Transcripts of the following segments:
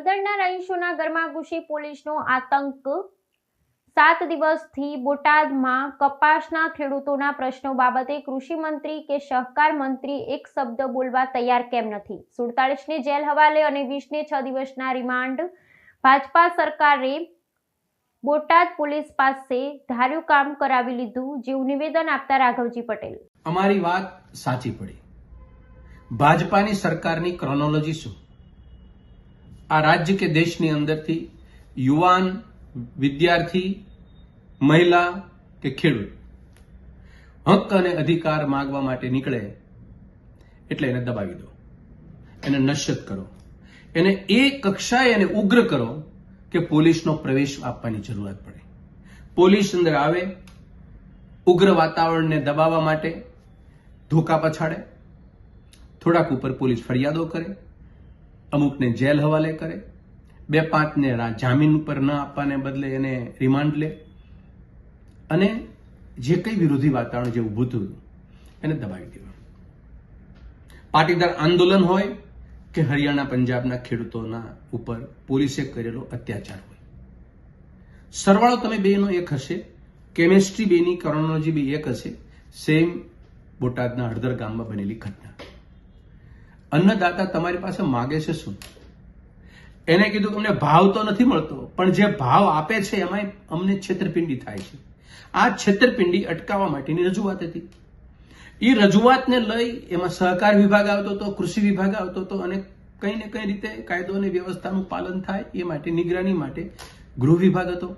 હળદરના રહીશોના ઘરમાં ઘૂસી પોલીસનો આતંક. સાત દિવસથી બોટાદમાં કપાસના ખેડૂતોના પ્રશ્નો બાબતે કૃષિ મંત્રી કે સહકાર મંત્રી એક શબ્દ બોલવા તૈયાર કેમ નથી? સુડતાલીસને જેલ હવાલે અને વીસને છ દિવસના રિમાન્ડ. ભાજપા સરકારે બોટાદ પોલીસ પાસે ધાર્યું કામ કરાવી લીધું, જેવું નિવેદન આપતા રાઘવજી પટેલ. અમારી વાત સાચી પડી. ભાજપાની સરકારની ક્રોનોલોજી શું? આ રાજ્ય કે દેશની અંદરથી યુવાન, વિદ્યાર્થી, મહિલા કે ખેડૂત હક અને અધિકાર માંગવા માટે નીકળે એટલે એને દબાવી દો. એને નશ્યત કરો. એને એ કક્ષાએ એને ઉગ્ર કરો કે પોલીસનો પ્રવેશ આપવાની જરૂરત પડે. પોલીસ અંદર આવે, ઉગ્ર વાતાવરણને દબાવવા માટે ધોકા પછાડે, થોડાક ઉપર પોલીસ ફરિયાદો કરે અમુકને જેલ હવાલે કરે, બે પાંચને જામીન ઉપર ન આપવાને બદલે એને રિમાન્ડ લે. અને જે કંઈ વિરોધી વાતાવરણ જે ઊભું થયું, એને દબાવી દેવા પાટીદાર આંદોલન હોય કે હરિયાણા પંજાબના ખેડૂતોના ઉપર પોલીસે કરેલો અત્યાચાર હોય. સરવાળો તમે બેનો એક હશે, કેમેસ્ટ્રી બેની કરોનોલોજી બી એક હશે, સેમ બોટાદના હળદર ગામમાં બનેલી ઘટના. અન્નદાતા તમારી પાસે માગે છે શું? એને કીધું અમને ભાવ તો નથી મળતો, પણ જે ભાવ આપે છે એમાં અમને છેતરપિંડી થાય છે. આ છેતરપિંડી અટકાવવા માટેની રજૂઆત હતી. એ રજૂઆતને લઈ એમાં સહકાર વિભાગ આવતો હતો, કૃષિ વિભાગ આવતો હતો અને કઈ ને કઈ રીતે કાયદો અને વ્યવસ્થાનું પાલન થાય એ માટે, નિગરાની માટે ગૃહ વિભાગ હતો.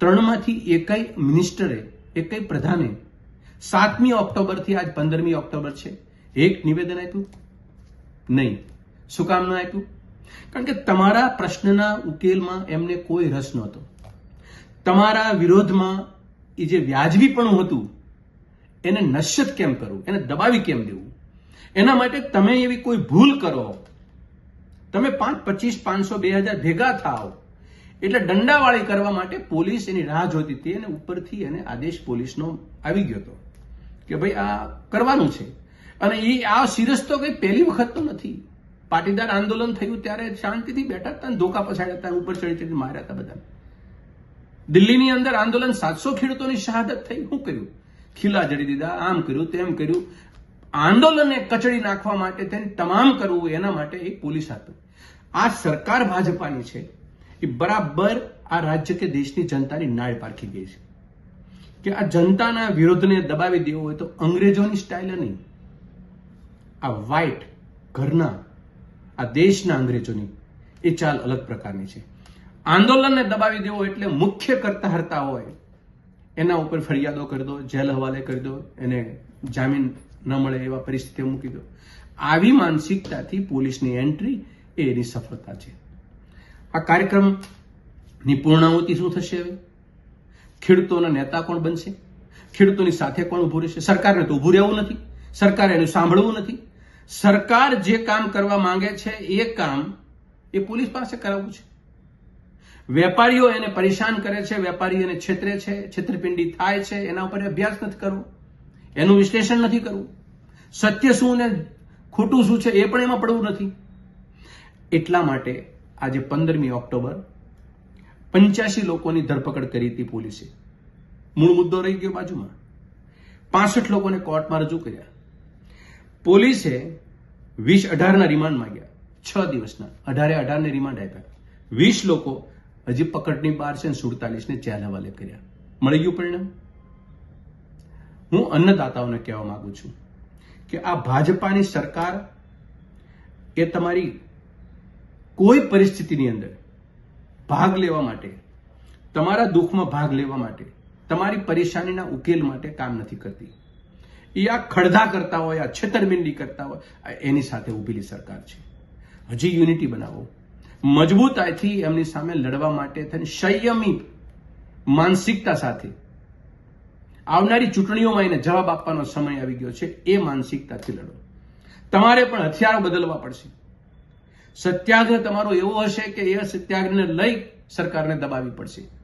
ત્રણમાંથી એકાઈ મિનિસ્ટરે, એકાઈ પ્રધાને સાતમી ઓક્ટોબરથી આજ પંદરમી ઓક્ટોબર છે. એક નિવેદન આપ્યું. નહીં. શું કામ ન આપ્યું? કારણ કે તમારા પ્રશ્નના ઉકેલમાં એમને કોઈ રસ નહોતો. તમારા વિરોધમાં એ જે વ્યાજબીપણું હતું, એને નશ્યત કેમ કરવું? એને દબાવી કેમ દેવું? એના માટે તમે એવી કોઈ ભૂલ કરો. તમે પાંચ પચીસ પાંચસો બે હજાર ભેગા થાઓ. એટલે દંડાવાળી કરવા માટે પોલીસ એની રાહ જોતી હતી અને ઉપરથી એને આદેશ પોલીસનો આવી ગયો હતો કે ભાઈ આ કરવાનું છે. અને એ આ સિરસ તો કઈ પહેલી વખત તો નથી. પાટીદાર આંદોલન થયું ત્યારે શાંતિથી બેઠા હતા ધોકા પછાડ્યા હતા ઉપર ચડી ચડી માર્યા હતા બધા દિલ્હીની અંદર આંદોલન સાતસો ખેડૂતોની શહાદત થઈ. શું કર્યું? ખીલા જડી દીધા, આમ કર્યું, તેમ કર્યું. આંદોલનને કચડી નાખવા માટે તેને તમામ કરવું એના માટે એક પોલીસ હતું આ સરકાર ભાજપાની છે. એ બરાબર આ રાજ્ય કે દેશની જનતાની નાળ પારખી ગઈ છે. કે આ જનતાના વિરોધને દબાવી દેવો હોય તો અંગ્રેજોની સ્ટાઇલ નહીં. આ વ્હાઇટ ઘરના, આ દેશના અંગ્રેજોની, એ ચાલ અલગ પ્રકારની છે. આંદોલનને દબાવી દેવો એટલે મુખ્ય કરતા હરતા હોય, એના ઉપર ફરિયાદો કરી દો, જેલ હવાલે કરી દો, એને જામીન ન મળે એવા પરિસ્થિતિઓ મૂકી દો. આવી માનસિકતાથી પોલીસની એન્ટ્રી એ એની સફળતા છે. આ કાર્યક્રમની પૂર્ણાહુતિ શું થશે હવે? ખેડૂતોના નેતા કોણ બનશે? ખેડૂતોની સાથે કોણ ઊભું રહેશે? સરકારને તો ઊભું રહેવું નથી. સરકારે એનું સાંભળવું નથી. સરકાર જે કામ કરવા માંગે છે, એ કામ એ પોલીસ પાસે કરાવવું છે. વેપારીઓ એને પરેશાન કરે છે વેપારીઓ એને છેતરે છે, છેતરપિંડી થાય છે, એના ઉપર અભ્યાસ નથી કરવો. એનું વિશ્લેષણ નથી કરવું. સત્ય શું ને ખોટું શું છે, એ પણ એમાં પડવું નથી. એટલા માટે આજે પંદરમી ઓક્ટોબર પંચ્યાસી લોકોની ધરપકડ કરી હતી પોલીસે. મૂળ મુદ્દો રહી ગયો બાજુમાં. પાસઠ લોકોને કોર્ટમાં રજૂ કર્યા. પોલીસે વીસ અઢારના રિમાન્ડ માંગ્યા. છ દિવસના. અઢારે અઢારને રિમાન્ડ આપ્યા. વીસ લોકો હજી પકડની બહાર છે સુડતાલીસને જેલ હવાલે કર્યા. મળી ગયું પરિણામ? હું અન્નદાતાઓને કહેવા માંગુ છું કે આ ભાજપાની સરકાર એ તમારી કોઈ પરિસ્થિતિની અંદર ભાગ લેવા માટે, તમારા દુઃખમાં ભાગ લેવા માટે, તમારી પરેશાનીના ઉકેલ માટે કામ નથી કરતી. આ ખડધા કરતા હોય, આ છેતરમિંડી કરતા હોય એની સાથે ઊભેલી સરકાર છે. હજી યુનિટી બનાવો. મજબૂતાઈથી એમની સામે લડવા માટે થઈને સંયમી માનસિકતા સાથે આવનારી ચૂંટણીઓમાં એને જવાબ આપવાનો સમય આવી ગયો છે, એ માનસિકતાથી લડો. તમારે પણ હથિયારો બદલવા પડશે. સત્યાગ્રહ તમારો એવો હશે કે એ સત્યાગ્રહને લઈ સરકારને દબાવી પડશે.